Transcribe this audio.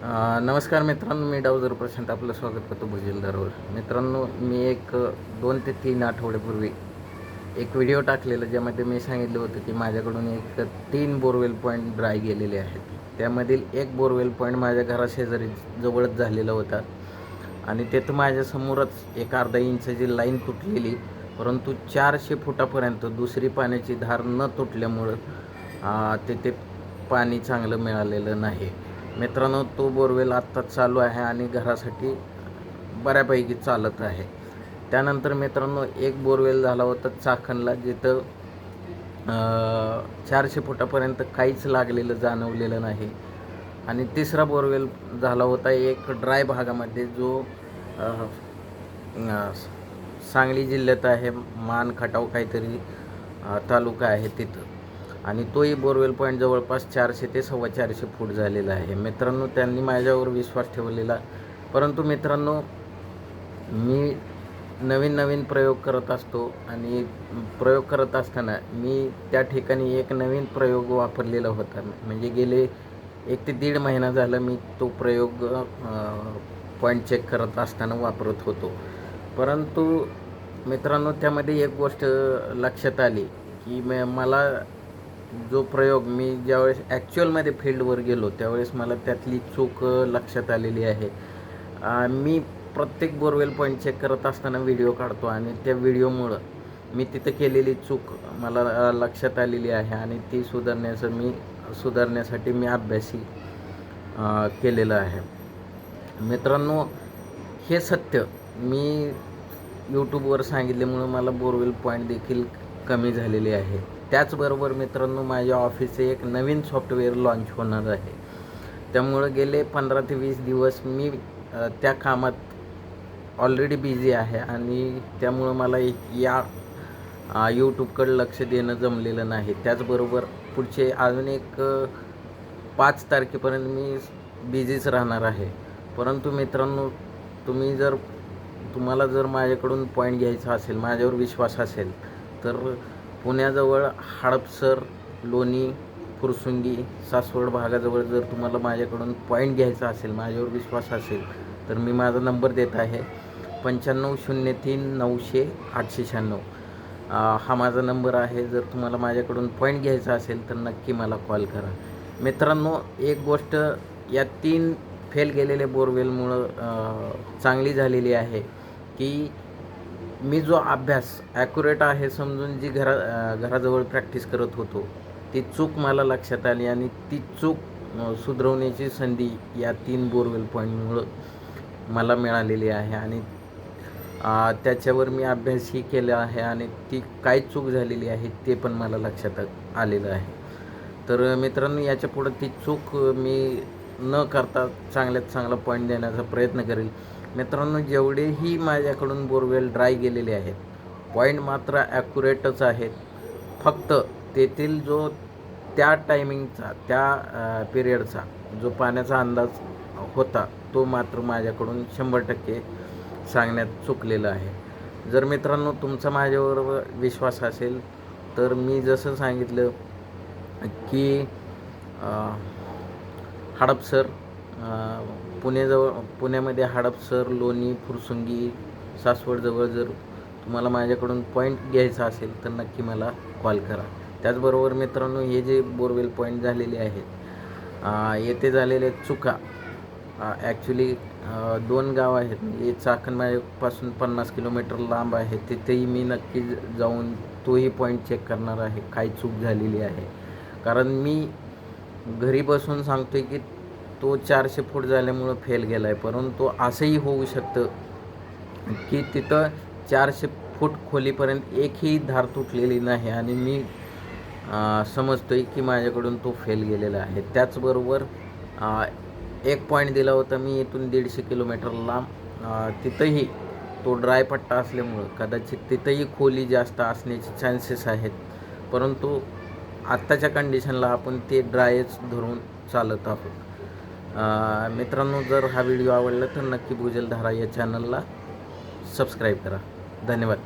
नमस्कार मित्रांनो मी डावजर प्रशांत आपलं स्वागत करतो भुजलदारवर. मित्रांनो मी एक दोन ते तीन आठवड्यापूर्वी एक व्हिडिओ टाकलेला ज्यामध्ये मी सांगितलं होतं की माझ्याकडून एक तीन बोरवेल पॉईंट ड्राय गेलेले आहेत. त्यामधील एक बोरवेल पॉईंट माझ्या घराशेजारी जवळच झालेला होता आणि तेथं माझ्यासमोरच एक अर्धा इंचाची लाईन तुटलेली परंतु चारशे फुटापर्यंत दुसरी पाण्याची धार न तुटल्यामुळं तेथे तिथे पाणी चांगलं मिळालेलं नाही. मित्रांनो तो बोरवेल आत्ता चालू आहे आणि घरासाठी बऱ्यापैकी चालत आहे. त्यानंतर मित्रांनो एक बोरवेल झाला होता चाखणला जिथं चारशे फुटापर्यंत काहीच लागलेलं जाणवलेलं नाही. आणि तिसरा बोरवेल झाला होता एक ड्राय भागामध्ये जो सांगली जिल्ह्यात आहे मान खटाव काहीतरी तालुका आहे तिथं. आणि तोही बोरवेल पॉईंट जवळपास चारशे ते सव्वा चारशे फूट झालेला आहे. मित्रांनो त्यांनी माझ्यावर विश्वास ठेवलेला. परंतु मित्रांनो मी नवीन नवीन प्रयोग करत असतो आणि प्रयोग करत असताना मी त्या ठिकाणी एक नवीन प्रयोग वापरलेला होता. म्हणजे गेले एक ते दीड महिना झाला मी तो प्रयोग पॉईंट चेक करत असताना वापरत होतो. परंतु मित्रांनो त्यामध्ये एक गोष्ट लक्षात आली की म मला जो प्रयोग मी ज्यावेळेस ॲक्च्युअलमध्ये फील्डवर गेलो त्यावेळेस मला त्यातली चूक लक्षात आलेली आहे. मी प्रत्येक बोरवेल पॉईंट चेक करत असताना व्हिडिओ काढतो आणि त्या व्हिडिओमुळं मी तिथं केलेली चूक मला लक्षात आलेली आहे आणि ती सुधारण्याचं मी सुधारण्यासाठी मी अभ्यासी केलेलं आहे. मित्रांनो हे सत्य मी यूट्यूबवर सांगितल्यामुळं मला बोरवेल पॉईंट देखील कमी झालेले आहे. त्याचबरोबर मित्रांनो माझ्या ऑफिसचे एक नवीन सॉफ्टवेअर लॉन्च होणार आहे. त्यामुळं गेले पंधरा ते वीस दिवस मी त्या कामात ऑलरेडी बिझी आहे आणि त्यामुळं मला या यूट्यूबकडं यूट्यूबकडे लक्ष देणं जमलेलं नाही. त्याचबरोबर पुढचे अजून एक पाच तारखेपर्यंत मी बिझीच राहणार आहे. परंतु मित्रांनो तुम्ही जर तुम्हाला जर माझ्याकडून पॉईंट घ्यायचा असेल माझ्यावर विश्वास असेल तर पुण्याजवळ हडपसर लोणी फुरसुंगी सासवड भागाजवळ जर तुम्हाला माझ्याकडून पॉईंट घ्यायचा असेल माझ्यावर विश्वास असेल तर मी माझा नंबर देत आहे पंच्याण्णव शून्य तीन नऊशे आठशे शहाण्णव. हा माझा नंबर आहे. जर तुम्हाला माझ्याकडून पॉईंट घ्यायचा असेल तर नक्की मला कॉल करा. मित्रांनो एक गोष्ट या तीन फेल गेलेल्या बोरवेलमुळं चांगली झालेली आहे की मी जो अभ्यास ॲक्युरेट आहे समजून जी घरा घराजवळ प्रॅक्टिस करत होतो ती चूक मला लक्षात आली आणि ती चूक सुधरवण्याची संधी या तीन बोरवेल पॉईंटमुळं मला मिळालेली आहे आणि त्याच्यावर मी अभ्यासही केला आहे आणि ती काय चूक झालेली आहे ते पण मला लक्षात आलेलं आहे. तर मित्रांनो याच्या पुढं ती चूक मी न करता चांगल्यात चांगला पॉईंट देण्याचा प्रयत्न करेल. मित्रांनो जेवढेही माझ्याकडून बोरवेल ड्राय गेलेले आहेत पॉईंट मात्र ॲक्युरेटच आहेत. फक्त तेथील जो त्या टायमिंगचा त्या पिरियडचा जो पाण्याचा अंदाज होता तो मात्र माझ्याकडून शंभर टक्के सांगण्यात चुकलेलं आहे. जर मित्रांनो तुमचा माझ्यावर विश्वास असेल तर मी जसं सांगितलं की हडपसर पुण्याजवळ पुण्यामध्ये हडपसर लोणी फुरसुंगी सासवडजवळ जर तुम्हाला माझ्याकडून पॉईंट घ्यायचा असेल तर नक्की मला कॉल करा. त्याचबरोबर मित्रांनो हे जे बोरवेल पॉईंट झालेले आहेत येथे झालेल्या चुका ॲक्च्युली दोन गाव आहेत. म्हणजे चाकण माझ्यापासून पन्नास किलोमीटर लांब आहे. तिथेही मी नक्की जाऊन तोही पॉईंट चेक करणार आहे. काय चूक झालेली आहे. कारण मी घरी बसून सांगतोय की तो चारशे फूट झाल्यामुळं फेल गेला आहे परंतु असंही होऊ शकतं की तिथं चारशे फूट खोलीपर्यंत एकही धार तुटलेली नाही. आणि मी समजतो आहे की माझ्याकडून तो फेल गेलेला आहे. त्याचबरोबर एक पॉईंट दिला होता मी इथून दीडशे किलोमीटर लांब. तिथंही तो ड्राय पट्टा असल्यामुळं कदाचित तिथंही खोली जास्त असण्याचे चान्सेस आहेत. परंतु आत्ताच्या कंडिशनला आपण ते ड्रायच धरून चालत आहोत. मित्रांनो जर हा व्हिडिओ आवडला तर नक्की भूजलधारा या चॅनलला सबस्क्राईब करा. धन्यवाद.